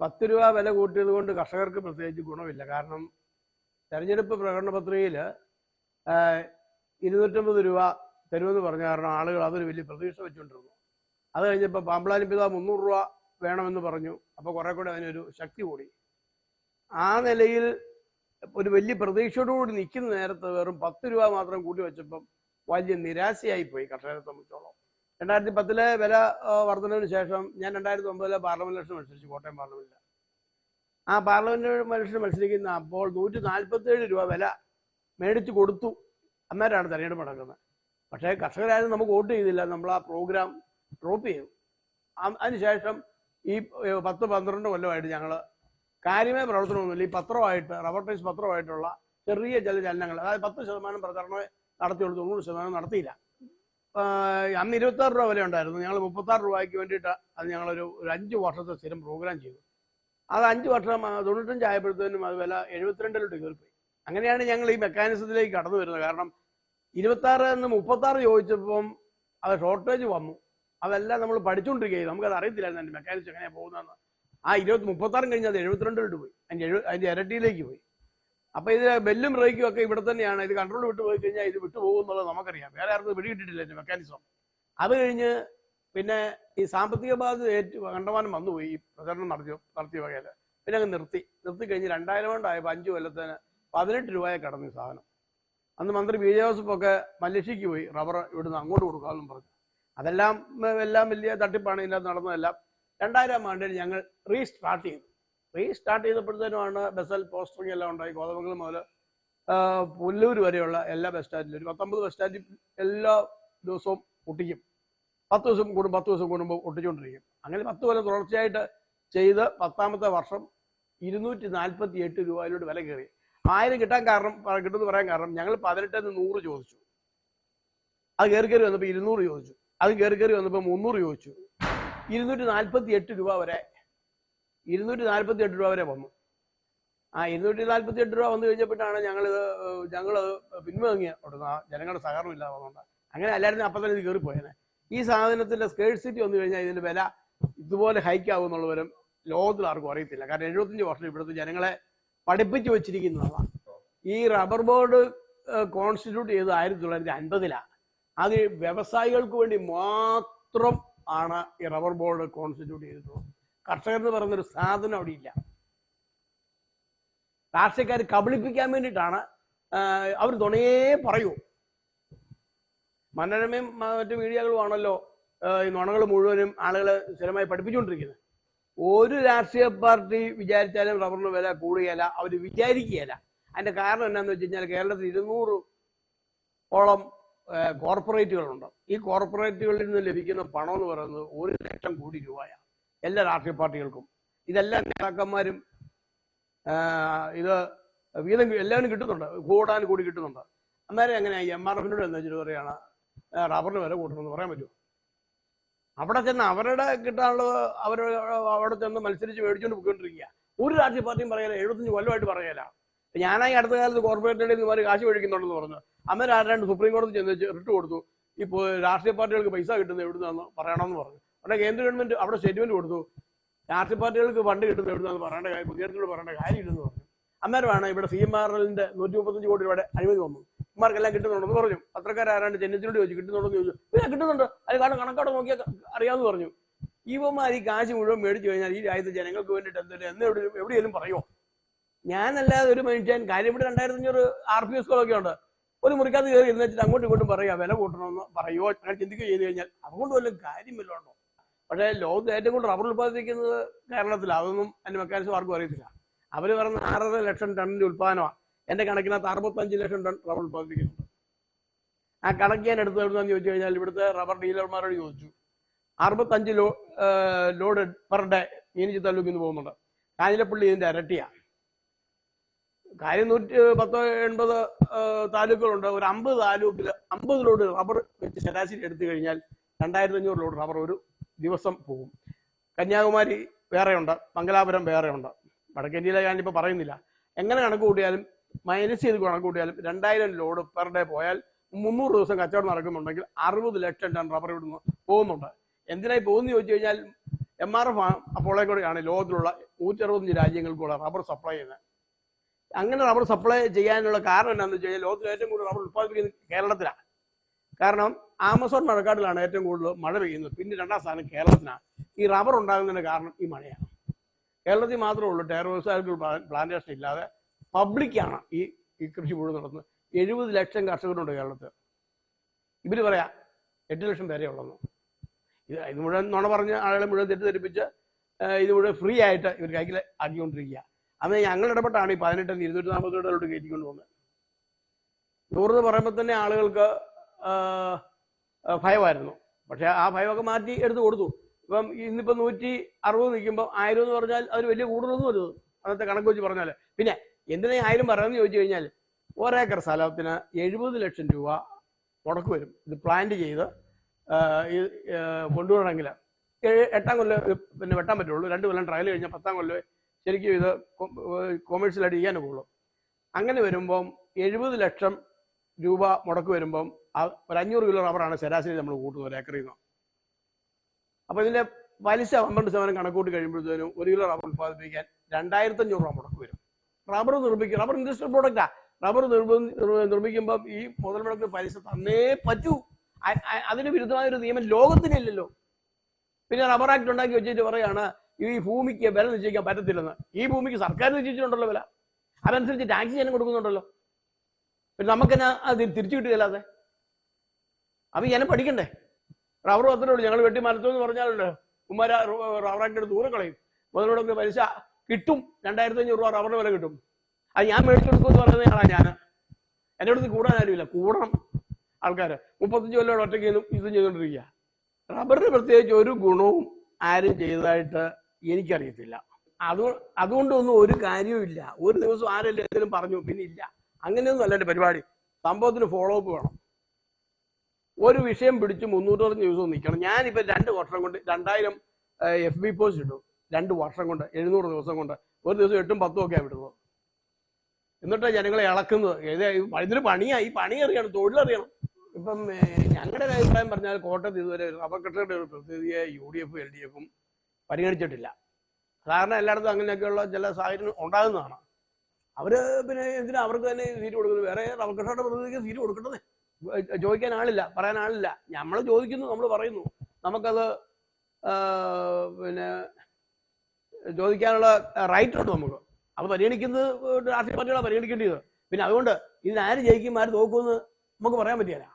പത്ത് രൂപ വില കൂട്ടിയത് കൊണ്ട് കർഷകർക്ക് പ്രത്യേകിച്ച് ഗുണമില്ല. കാരണം തെരഞ്ഞെടുപ്പ് പ്രകടന പത്രികയിൽ ഇരുന്നൂറ്റമ്പത് രൂപ തരുമെന്ന് പറഞ്ഞ കാരണം ആളുകൾ അതൊരു വലിയ പ്രതീക്ഷ വെച്ചുകൊണ്ടിരുന്നു. അത് കഴിഞ്ഞപ്പോൾ പാമ്പളാനി പിതാ മുന്നൂറ് രൂപ വേണമെന്ന് പറഞ്ഞു. അപ്പോൾ കുറെ കൂടെ അതിനൊരു ശക്തി കൂടി. ആ നിലയിൽ ഒരു വലിയ പ്രതീക്ഷയോടുകൂടി നിൽക്കുന്ന നേരത്ത് വെറും പത്ത് രൂപ മാത്രം കൂട്ടി വെച്ചപ്പം വലിയ നിരാശയായി പോയി കർഷകരെ സംബന്ധിച്ചോളം. രണ്ടായിരത്തി പത്തിലെ വില വർധനവിന് ശേഷം ഞാൻ രണ്ടായിരത്തി ഒമ്പതിലെ പാർലമെന്റ് ഇലക്ഷൻ മത്സരിച്ചു കോട്ടയം പാർലമെന്റിൽ ആ പാർലമെന്റ് ഇലക്ഷൻ മത്സരിക്കുന്ന അപ്പോൾ നൂറ്റി നാൽപ്പത്തേഴ് രൂപ വില മേടിച്ചു കൊടുത്തു. അന്നേരമാണ് തെരഞ്ഞെടുപ്പ് നടക്കുന്നത്. പക്ഷേ കർഷകരായാലും നമുക്ക് വോട്ട് ചെയ്തില്ല. നമ്മൾ ആ പ്രോഗ്രാം ഡ്രോപ്പ് ചെയ്തു. അതിനുശേഷം ഈ പത്ത് പന്ത്രണ്ട് കൊല്ലമായിട്ട് ഞങ്ങൾ കാര്യമായ പ്രവർത്തനമൊന്നുമില്ല. ഈ പത്രമായിട്ട് റബ്ബർ ടൈസ് പത്രമായിട്ടുള്ള ചെറിയ ചില ചലനങ്ങൾ അതായത് പത്ത് ശതമാനം പ്രചരണമേ നടത്തിയുള്ളൂ തൊണ്ണൂറ് ശതമാനം നടത്തിയില്ല. അന്ന് ഇരുപത്തി ആറ് രൂപ വില ഉണ്ടായിരുന്നു ഞങ്ങൾ മുപ്പത്തി ആറ് രൂപയ്ക്ക് വേണ്ടിയിട്ട് അത് ഞങ്ങളൊരു ഒരു അഞ്ച് വർഷത്തെ സ്ഥിരം പ്രോഗ്രാം ചെയ്തു. അത് അഞ്ച് വർഷം തൊണ്ണൂറ്റഞ്ച് ആയപ്പോഴത്തേനും അത് വില എഴുപത്തിരണ്ടിലോട്ട് കയറിപ്പോയി. അങ്ങനെയാണ് ഞങ്ങൾ ഈ മെക്കാനിസത്തിലേക്ക് കടന്നു വരുന്നത്. കാരണം ഇരുപത്താറ് എന്ന് മുപ്പത്താറ് ചോദിച്ചപ്പം അത് ഷോർട്ടേജ് വന്നു. അതെല്ലാം നമ്മൾ പഠിച്ചുകൊണ്ടിരിക്കുകയും നമുക്കത് അറിയത്തില്ലായിരുന്നു അതിന്റെ മെക്കാനിക്സ് എങ്ങനെയാണ് പോകുന്നതെന്ന്. ആ ഇരുപത്തി മുപ്പത്താറും കഴിഞ്ഞ് അത് എഴുപത്തിരണ്ടിലോട്ട് പോയി. അതിന്റെ എഴു അതിന്റെ ഇരട്ടിയിലേക്ക് പോയി. അപ്പൊ ഇത് ബെല്ലും ബ്രേക്കും ഒക്കെ ഇവിടെ തന്നെയാണ്. ഇത് കൺട്രോൾ വിട്ടു പോയി കഴിഞ്ഞാൽ ഇത് വിട്ടു പോകും എന്നുള്ളത് നമുക്കറിയാം. വേറെ ആർക്കും പിടികിട്ടിട്ടില്ല ഇതിന്റെ മെക്കാനിസം അത് കഴിഞ്ഞ് പിന്നെ ഈ സാമ്പത്തിക ബാധ്യത ഏറ്റു കണ്ടമാനം വന്നുപോയി ഈ പ്രചരണം നടത്തിയോ നടത്തിയ വകയിൽ പിന്നെ അങ്ങ് നിർത്തി. നിർത്തി കഴിഞ്ഞ് രണ്ടായിരം കൊണ്ടായപ്പോൾ അഞ്ച് കൊല്ലത്തിന് പതിനെട്ട് രൂപയെ കടന്നു സാധനം. അന്ന് മന്ത്രി ബി ജെ. ജോസഫൊക്കെ മലേഷ്യക്ക് പോയി. റബ്ബർ ഇവിടുന്ന് അങ്ങോട്ട് കൊടുക്കാമെന്നും പറഞ്ഞു. അതെല്ലാം എല്ലാം വലിയ തട്ടിപ്പാണ് ഇതിനകത്ത് നടന്നതെല്ലാം. രണ്ടായിരം ആണ്ടിൽ ഞങ്ങൾ റീസ്റ്റാർട്ട് ചെയ്തു. റീസ്റ്റാർട്ട് ചെയ്തപ്പോഴത്തേനുമാണ് ബസൽ പോസ്റ്ററിംഗ് എല്ലാം ഉണ്ടായി. കോതമംഗലം മുതൽ പുല്ലൂർ വരെയുള്ള എല്ലാ ബസ് സ്റ്റാൻഡിലും ഒരു പത്തൊമ്പത് ബസ് സ്റ്റാൻഡിൽ എല്ലാ ദിവസവും ഒട്ടിക്കും. പത്ത് ദിവസം കൂടും പത്ത് ദിവസം കൂടുമ്പോൾ ഒട്ടിച്ചുകൊണ്ടിരിക്കും അങ്ങനെ പത്ത് കൊല്ലം തുടർച്ചയായിട്ട് ചെയ്ത് പത്താമത്തെ വർഷം ഇരുന്നൂറ്റി നാൽപ്പത്തി എട്ട് രൂപയിലോട്ട് വില കയറി. ആയിരം കിട്ടാൻ കാരണം കിട്ടുമെന്ന് പറയാൻ കാരണം ഞങ്ങൾ പതിനെട്ടിന് നൂറ് ചോദിച്ചു. അത് കയറി കയറി വന്നപ്പോൾ ഇരുന്നൂറ് ചോദിച്ചു. അത് കയറി കയറി വന്നപ്പോൾ മുന്നൂറ് ചോദിച്ചു. ഇരുന്നൂറ്റി നാൽപ്പത്തി എട്ട് രൂപ വരെ ഇരുന്നൂറ്റി നാൽപ്പത്തി എട്ട് രൂപ വരെ വന്നു. ആ ഇരുന്നൂറ്റി നാൽപ്പത്തി എട്ട് രൂപ വന്നു കഴിഞ്ഞപ്പോഴാണ് ഞങ്ങളിത് ഞങ്ങൾ പിൻവാങ്ങിയ ഉടനെ ജനങ്ങളുടെ സഹകരണം ഇല്ലാതെ വന്നുകൊണ്ട് അങ്ങനെ അല്ലായിരുന്നു അപ്പം തന്നെ ഇത് കയറിപ്പോയേനെ. ഈ സാധനത്തിന്റെ സ്കേഴ്സിറ്റി വന്നു കഴിഞ്ഞാൽ ഇതിന്റെ വില ഇതുപോലെ ഹൈക്കാവും എന്നുള്ളവരും ലോകത്തിൽ ആർക്കും അറിയത്തില്ല. കാരണം എഴുപത്തഞ്ച് വർഷം ഇവിടുത്തെ ജനങ്ങളെ പഠിപ്പിച്ചു വെച്ചിരിക്കുന്നതാണ്. ഈ റബ്ബർ ബോർഡ് കോൺസ്റ്റിറ്റ്യൂട്ട് ചെയ്തത് ആയിരത്തി തൊള്ളായിരത്തി അൻപതിലാണ് അത് വ്യവസായികൾക്ക് വേണ്ടി മാത്രം ആണ് ഈ റബ്ബർ ബോർഡ് കോൺസ്റ്റിറ്റ്യൂട്ട് ചെയ്തിട്ടുള്ളത്. കർഷകർ എന്ന് പറയുന്നൊരു സാധനം അവിടെ ഇല്ല രാഷ്ട്രീയക്കാർ കബളിപ്പിക്കാൻ വേണ്ടിയിട്ടാണ് അവർ തുണയേ പറയൂ. മനോരമയും മറ്റു മീഡിയകളും ആണല്ലോ ഈ നുണകൾ മുഴുവനും ആളുകളെ സ്ഥിരമായി പഠിപ്പിച്ചുകൊണ്ടിരിക്കുന്നത്. ഒരു രാഷ്ട്രീയ പാർട്ടി വിചാരിച്ചാലും റബ്ബറിന് വില കൂടുകയില്ല അവർ വിചാരിക്കുകയില്ല. അതിന്റെ കാരണം എന്താണെന്ന് വെച്ച് കഴിഞ്ഞാൽ കേരളത്തിൽ ഇരുന്നൂറ് ഓളം കോർപ്പറേറ്റുകളുണ്ട്. ഈ കോർപ്പറേറ്റുകളിൽ നിന്ന് ലഭിക്കുന്ന പണം എന്ന് പറയുന്നത് ഒരു ലക്ഷം കോടി രൂപയാണ്. എല്ലാ രാഷ്ട്രീയ പാർട്ടികൾക്കും. ഇതെല്ലാ നേതാക്കന്മാരും ഇത് വീതം എല്ലാവരും കിട്ടുന്നുണ്ട്. കൂടാൻ കൂടി കിട്ടുന്നുണ്ട്. അന്നേരം എങ്ങനെ എം ആർ എഫിനോട് എന്താ വെച്ചിട്ട് പറയുകയാണ്? റബ്ബറിന് വില കൂട്ടണമെന്ന് പറയാൻ പറ്റുമോ? അവിടെ ചെന്ന് അവരുടെ കിട്ടാനുള്ളത് അവർ അവിടെ ചെന്ന് മത്സരിച്ച് മേടിച്ചുകൊണ്ട് പോയിക്കൊണ്ടിരിക്കുക. ഒരു രാഷ്ട്രീയ പാർട്ടിയും പറയല എഴുപത്തഞ്ച് കൊല്ലമായിട്ട് പറയല. ഞാനായി അടുത്ത കാലത്ത് കോർപ്പറേറ്റുകളിൽ ഇതുമാതിരി കാശ് മേടിക്കുന്നുണ്ടെന്ന് പറഞ്ഞു. അന്നേരം ആരാണ്ട് സുപ്രീം കോടതി ചെന്ന് റിട്ട് കൊടുത്തു. ഇപ്പോൾ രാഷ്ട്രീയ പാർട്ടികൾക്ക് പൈസ കിട്ടുന്നത് എവിടുന്നാന്ന് പറയണമെന്ന് പറഞ്ഞു. അവിടെ കേന്ദ്ര ഗവൺമെന്റ് അവിടെ സ്റ്റേറ്റ്മെന്റ് കൊടുത്തു. രാഷ്ട്രീയ പാർട്ടികൾക്ക് ഫണ്ട് കിട്ടുന്നത് എവിടുന്നാന്ന് പറയേണ്ട കാര്യം പൊതുജനത്തോട് പറയേണ്ട കാര്യമില്ലെന്ന് പറഞ്ഞു. അന്നേരമാണ് ഇവിടെ സി എം ആർ എല്ലിന്റെ നൂറ്റി മുപ്പത്തഞ്ച് കോടി രൂപയുടെ അനുമതി വന്നു. ഇമാർക്കെല്ലാം കിട്ടുന്നുണ്ടെന്ന് പറഞ്ഞു. പത്രക്കാരാരാണ്ട് ചെന്നിത്തിനോട് ചോദിച്ചു കിട്ടുന്നുണ്ടെന്ന് ചോദിച്ചു. ഇല്ല കിട്ടുന്നുണ്ട്. അത് കാരണം കണക്കോടെ നോക്കിയാൽ അറിയാമെന്ന് പറഞ്ഞു. ഇവന്മാർ ഈ കാശ് മുഴുവൻ മേടിച്ചു കഴിഞ്ഞാൽ ഈ രാജ്യത്തെ ജനങ്ങൾക്ക് വേണ്ടിയിട്ട് എന്തെങ്കിലും എന്ന് എവിടെയും എവിടെയെങ്കിലും പറയുമോ ഞാനല്ലാതെ ഒരു മനുഷ്യൻ കാര്യം ഇവിടെ രണ്ടായിരത്തി അഞ്ഞൂറ് ആർ പി എസ്കളൊക്കെ ഉണ്ട്. ഒരു മുറിക്കകത്ത് കയറി ഇരുന്ന് വെച്ചിട്ട് അങ്ങോട്ടും ഇങ്ങോട്ടും പറയുക വില കൂട്ടണമെന്ന് പറയുമോ അങ്ങനെ ചിന്തിക്കുകയോ ചെയ്ത് കഴിഞ്ഞാൽ അതുകൊണ്ട് വല്ലതും കാര്യം വല്ലതും ഉണ്ടോ? പക്ഷേ ലോകത്ത് ഏറ്റവും കൂടുതൽ റബ്ബർ ഉൽപ്പാദിപ്പിക്കുന്നത് കേരളത്തിലാണ് അതൊന്നും അതിന്റെ മെക്കാനിസം ആർക്കും അറിയത്തില്ല. അവർ പറഞ്ഞ ആറര ലക്ഷം ടണ്ണിന്റെ ഉത്പാദനമാണ് എന്റെ കണക്കിനകത്ത് അറുപത്തഞ്ച് ലക്ഷം ടൺ റബ്ബർ ഉൽപ്പാദിപ്പിക്കുന്നുണ്ട്. ആ കണക്ക് ഞാൻ എടുത്തു എവിടുന്നാന്ന് ചോദിച്ചു കഴിഞ്ഞാൽ ഇവിടുത്തെ റബ്ബർ ഡീലർമാരോട് ചോദിച്ചു. അറുപത്തഞ്ച് ലോ ലോഡ് പെർ ഡേ മീനിച്ചി താലൂക്കിൽ നിന്ന് പോകുന്നുണ്ട്. കാഞ്ഞിലപ്പള്ളി ഇതിന്റെ ഇരട്ടിയാ. കാര്യം നൂറ്റി പത്തോ എൺപത് താലൂക്കുകളുണ്ട്. ഒരു അമ്പത് താലൂക്കിൽ അമ്പത് ലോഡ് റബ്ബർ വെച്ച് ശരാശരി എടുത്തു കഴിഞ്ഞാൽ രണ്ടായിരത്തി അഞ്ഞൂറ് ലോഡ് റബ്ബർ ഒരു ദിവസം പോകും കന്യാകുമാരി വേറെയുണ്ട് മംഗലാപുരം വേറെയുണ്ട്. വടക്കേന്ത്യയിലെ ഞാനിപ്പോൾ പറയുന്നില്ല. എങ്ങനെ കണക്ക് കൂട്ടിയാലും മൈനസ് ചെയ്ത് കണക്ക് കൂട്ടിയാലും രണ്ടായിരം ലോഡ് പെർ ഡേ പോയാൽ മുന്നൂറ് ദിവസം കച്ചവടം നടക്കുന്നുണ്ടെങ്കിൽ അറുപത് ലക്ഷം ടൺ റബ്ബർ ഇവിടുന്ന് പോകുന്നുണ്ട്. എന്തിനായി പോകുന്നു ചോദിച്ചു കഴിഞ്ഞാൽ എം ആർ എഫ് അപ്പോളെ കൂടെയാണ് ലോകത്തിലുള്ള നൂറ്റി അറുപത്തഞ്ച് രാജ്യങ്ങൾക്കുള്ള റബ്ബർ സപ്ലൈ ചെയ്യുന്നത്. അങ്ങനെ റബ്ബർ സപ്ലൈ ചെയ്യാനുള്ള കാരണം എന്താണെന്ന് വെച്ച് കഴിഞ്ഞാൽ ലോകത്തിൽ ഏറ്റവും കൂടുതൽ റബ്ബർ ഉത്പാദിപ്പിക്കുന്നത് കേരളത്തിലാണ്. കാരണം ആമസോൺ മഴക്കാട്ടിലാണ് ഏറ്റവും കൂടുതൽ മഴ പെയ്യുന്നത്. പിന്നെ രണ്ടാം സ്ഥാനം കേരളത്തിനാണ്. ഈ റബ്ബർ ഉണ്ടാകുന്നതിന് കാരണം ഈ മഴയാണ്. കേരളത്തിൽ മാത്രമേ ഉള്ളൂ ടയർ വ്യവസായികൾ പ്ലാന്റേഷൻ ഇല്ലാതെ പബ്ലിക്കാണ് ഈ ഈ കൃഷി മുഴുവൻ നടത്തുന്നത്. എഴുപത് ലക്ഷം കർഷകരുണ്ട് കേരളത്തിൽ. ഇവർ പറയാ എട്ട് ലക്ഷം പേരെ ഉള്ളെന്ന്. ഇത് ഇത് മുഴുവൻ നുണ പറഞ്ഞ് ആളുകളെ മുഴുവൻ തെറ്റിദ്ധരിപ്പിച്ച് ഇത് മുഴുവൻ ഫ്രീ ആയിട്ട് ഇവർ കൈക്കിൽ ആക്കിക്കൊണ്ടിരിക്കുക. അന്ന് ഞങ്ങൾ ഇടപെട്ടാണ് ഈ പതിനെട്ടിന് ഇരുന്നൂറ്റി നാൽപ്പത് രൂപയിലോട്ട് കയറ്റിക്കൊണ്ട് പോകുന്നത്. നൂറെന്ന് പറയുമ്പോൾ തന്നെ ആളുകൾക്ക് ഭയമായിരുന്നു. പക്ഷെ ആ ഭയമൊക്കെ മാറ്റി എടുത്തു കൊടുത്തു. ഇപ്പം ഇന്നിപ്പോൾ നൂറ്റി അറുപത് നിൽക്കുമ്പോൾ ആയിരം എന്ന് പറഞ്ഞാൽ അത് വലിയ കൂടുതലൊന്നും വരുന്നത് അന്നത്തെ കണക്ക് വെച്ച് പറഞ്ഞാൽ പിന്നെ എന്തിനാ ആയിരം പറയുന്നത് ചോദിച്ചു കഴിഞ്ഞാൽ ഒരേക്കർ സ്ഥലത്തിന് എഴുപത് ലക്ഷം രൂപ മുടക്ക് വരും. ഇത് പ്ലാന്റ് ചെയ്ത് കൊണ്ടുവരണമെങ്കിൽ എട്ടാം കൊല്ലം പിന്നെ വെട്ടാൻ പറ്റുള്ളൂ. രണ്ട് കൊല്ലം ട്രയൽ കഴിഞ്ഞാൽ പത്താം കൊല്ലം ശരിക്കും ഇത് കൊമേഴ്ഷ്യലായിട്ട് ചെയ്യാനൊക്കെ ഉള്ളൂ അങ്ങനെ വരുമ്പം എഴുപത് ലക്ഷം രൂപ മുടക്ക് വരുമ്പം ഒരു അഞ്ഞൂറ് കിലോ റബ്ബറാണ് ശരാശരി നമ്മൾ കൂട്ടുന്നത് ഒരു ഏക്കറിൽ നിന്ന്. അപ്പോൾ ഇതിന്റെ പലിശ പന്ത്രണ്ട് ശതമാനം കണക്കൂട്ടി കഴിയുമ്പോഴത്തേനും ഒരു കിലോ റബ്ബർ ഉത്പാദിപ്പിക്കാൻ രണ്ടായിരത്തി അഞ്ഞൂറ് രൂപ മുടക്ക് വരും. റബ്ബർ നിർമ്മിക്കും റബ്ബർ ഇൻഡസ്ട്രിയൽ പ്രോഡക്റ്റാ റബ്ബർ നിർമ്മിക്കുമ്പോൾ ഈ മുതൽ മുടക്ക് പലിശ തന്നേ പറ്റൂ. അതിന് വിരുദ്ധമായ ഒരു നിയമം ലോകത്തിനില്ലല്ലോ പിന്നെ റബ്ബർ ആക്ട് ഉണ്ടാക്കി വെച്ചിട്ട് പറയാണ് ഈ ഭൂമിക്ക് വില നിശ്ചയിക്കാൻ പറ്റത്തില്ലെന്ന്. ഈ ഭൂമിക്ക് സർക്കാർ നിശ്ചയിച്ചിട്ടുണ്ടല്ലോ വില. അതനുസരിച്ച് ടാക്സ് ജനം കൊടുക്കുന്നുണ്ടല്ലോ. പിന്നെ നമുക്കെന്നാ അത് തിരിച്ചു കിട്ടുകയല്ലാതെ? അപ്പൊ ജനം പഠിക്കണ്ടേ? റബ്ബർ അത്രേ ഉള്ളൂ. ഞങ്ങൾ വെട്ടി എന്ന് പറഞ്ഞാലുണ്ട് ഉമ്മാര റബ്ബറാക്കി എടുത്ത് ദൂരെ കളയും. മുതലോടൊക്കെ പലിശ കിട്ടും. രണ്ടായിരത്തി അഞ്ഞൂറ് രൂപ റബ്ബറിന് വില കിട്ടും. അത് ഞാൻ മേടിച്ചു കൊടുക്കുമെന്ന് പറയുന്ന ആളാണ് ഞാൻ എന്റെ അടുത്ത് കൂടാൻ ആരുമില്ല. കൂടണം ആൾക്കാർ മുപ്പത്തഞ്ച് കൊല്ലം ഒറ്റയ്ക്ക് ഇതും ചെയ്തുകൊണ്ടിരിക്കുക. റബ്ബറിന് പ്രത്യേകിച്ച് ഒരു ഗുണവും ആരും ചെയ്തതായിട്ട് എനിക്കറിയത്തില്ല. അത് അതുകൊണ്ടൊന്നും ഒരു കാര്യവുമില്ല ഒരു ദിവസം ആരെല്ലാം എന്തെങ്കിലും പറഞ്ഞു പിന്നെ ഇല്ല. അങ്ങനെയൊന്നും അല്ല എന്റെ പരിപാടി. സംഭവത്തിന് ഫോളോ അപ്പ് വേണം. ഒരു വിഷയം പിടിച്ച് മുന്നൂറോളം ദിവസം നിൽക്കണം. ഞാനിപ്പോൾ രണ്ട് വർഷം കൊണ്ട് രണ്ടായിരം എഫ് ബി പോസ്റ്റ് ഇട്ടു. രണ്ട് വർഷം കൊണ്ട് എഴുന്നൂറ് ദിവസം കൊണ്ട്. ഒരു ദിവസം എട്ടും പത്തും ഒക്കെ വിടുന്നത്. എന്നിട്ടാണ് ജനങ്ങളെ ഇളക്കുന്നത്. ഇത് ഇതിന് പണിയായി പണി അറിയണം തൊഴിലറിയണം ഇപ്പം ഞങ്ങളുടെ ഒരു അഭിപ്രായം പറഞ്ഞാൽ കോട്ടയത്ത് ഇതുവരെ അപകടയുടെ ഒരു പ്രതിനിധിയെ യു ഡി എഫും എൽ ഡി എഫും പരിഗണിച്ചിട്ടില്ല. സാധാരണ എല്ലായിടത്തും അങ്ങനെയൊക്കെയുള്ള ചില സാഹചര്യം ഉണ്ടാകുന്നതാണ്. അവർ പിന്നെ എന്തിനാ അവർക്ക് തന്നെ സീറ്റ് കൊടുക്കുന്നത്? വേറെ കർഷകരുടെ പ്രതിനിധിക്ക് സീറ്റ് കൊടുക്കേണ്ടത്. ചോദിക്കാൻ ആളില്ല പറയാൻ ആളില്ല. നമ്മൾ ചോദിക്കുന്നു നമ്മൾ പറയുന്നു. നമുക്കത് പിന്നെ ചോദിക്കാനുള്ള റൈറ്റ് ഉണ്ട് നമുക്ക്. അത് പരിഗണിക്കുന്നത് രാഷ്ട്രീയ പാർട്ടികളാണ് പരിഗണിക്കേണ്ടത്. പിന്നെ അതുകൊണ്ട് ഇതിനാര് ജയിക്കും ആര് തോക്കുമെന്ന് നമുക്ക് പറയാൻ പറ്റിയല്ല